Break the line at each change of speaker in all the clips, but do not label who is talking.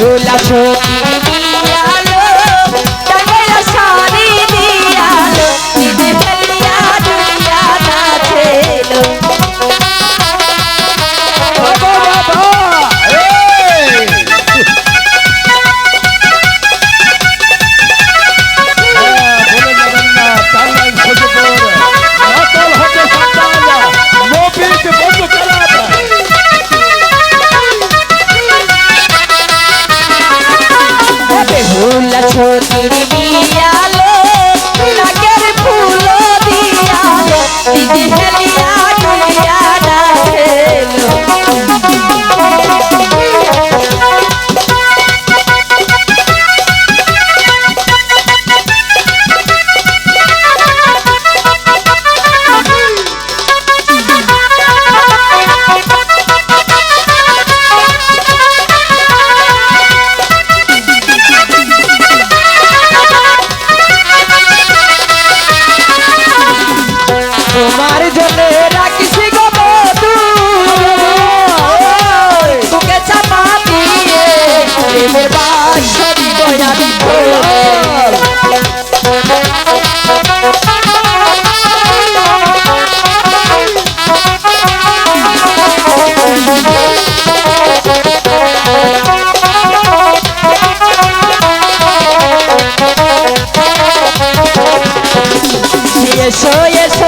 Rule
আছো। ছোটির দিয়ালো নাকের ফুল দিয়ালো। প্রেমের বাক্স দিব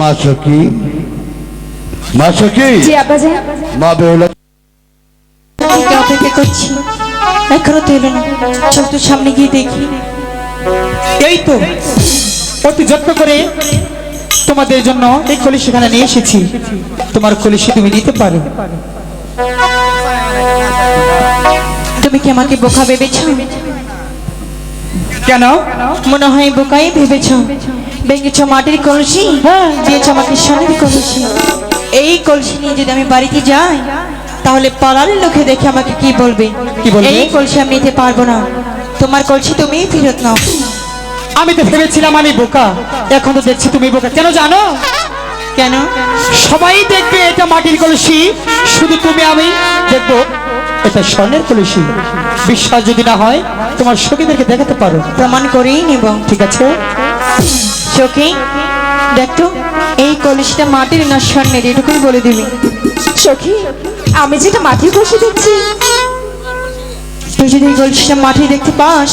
মা সখী। মা সখী? মা বেহুলা।
অপেক্ষা করছি। এখনও তো এলো না। চল তো সামনে গিয়ে দেখি।
এই তো অতি যত্ন করে তোমাদের জন্য এই কলিশ এখানে নিয়ে এসেছি। তোমার কলিশি তুমি নিতে পারো।
তুমি কি আমাকে বোকা ভেবেছ?
কেন?
মনে হয় বোকাই ভেবেছ। ভেঙেছ মাটির কলসি? দিয়েছ আমাকে সোনার কলসি। এই কলসি নিয়ে যদি আমি বাড়িতে যাই তাহলে পাড়ার লোকে দেখে আমাকে কি বলবে?
কি বলবে?
এই কলসি আমি নিতে পারব না। তোমার কলসি তুমি ফেরত নাও।
আমি তো ভেবেছিলাম আমি বোকা। এখন তো দেখছি তুমি বোকা। কেন জানো?
কেন?
সবাই দেখবে এটা মাটির কলসি। শুধু তুমি আমি দেখব এটা স্বর্ণের কলসি। বিশ্বাস যদি না হয় তোমার সখীদেরকে দেখাতে পারো।
প্রমাণ করেই নেব।
ঠিক আছে?
সখী দেখতো এই কলসিটা মাটির না স্বর্ণের এটুকুই বলে দিবি।
সখী আমি যেটা মাটির দেখছি।
তুই যদি এই কলসিটা মাটি দেখতে পাস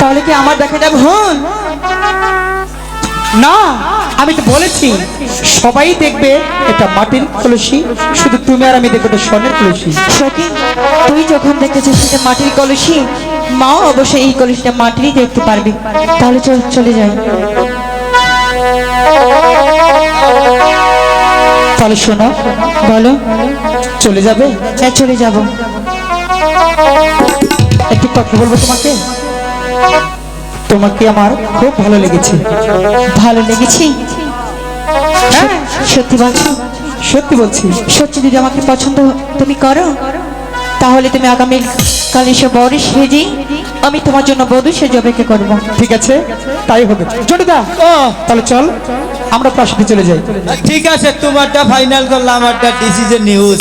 তাহলে কি আমার দেখাটা ভুল
না আমি তো বলেছি সবাই দেখবে এটা মাটির কলসি শুধু তুমি আর আমি দেখব এটা স্বর্ণের কলসি।
সখী তুই যখন দেখেছিস সেটা মাটির কলসি মাও অবশ্যই এই কলসিটা মাটিরই দেখতে পারবে। তাহলে চল চলে যাই।
তাহলে শোনো
বলো।
চলে যাবে?
হ্যাঁ চলে যাব।
একটু কথা বলব তোমাকে? তোমাকে আমার খুব ভালো লেগেছে।
ভালো লেগেছি?
হ্যাঁ।
সত্যি বলছো?
সত্যি বলছি।
সত্যি যদি আমাকে পছন্দ তুমি করো। তাহলে তুমি আগামী কাল এসে বড় সেজি আমি তোমার জন্য বধূ সেজে অপেক্ষা করব।
ঠিক আছে তাই হবে। জটিদা
ও
তাহলে চল আমরা প্রাসাদে চলে যাই।
ঠিক আছে তোমারটা ফাইনাল করলাম আমারটা ডিসিশন নিউজ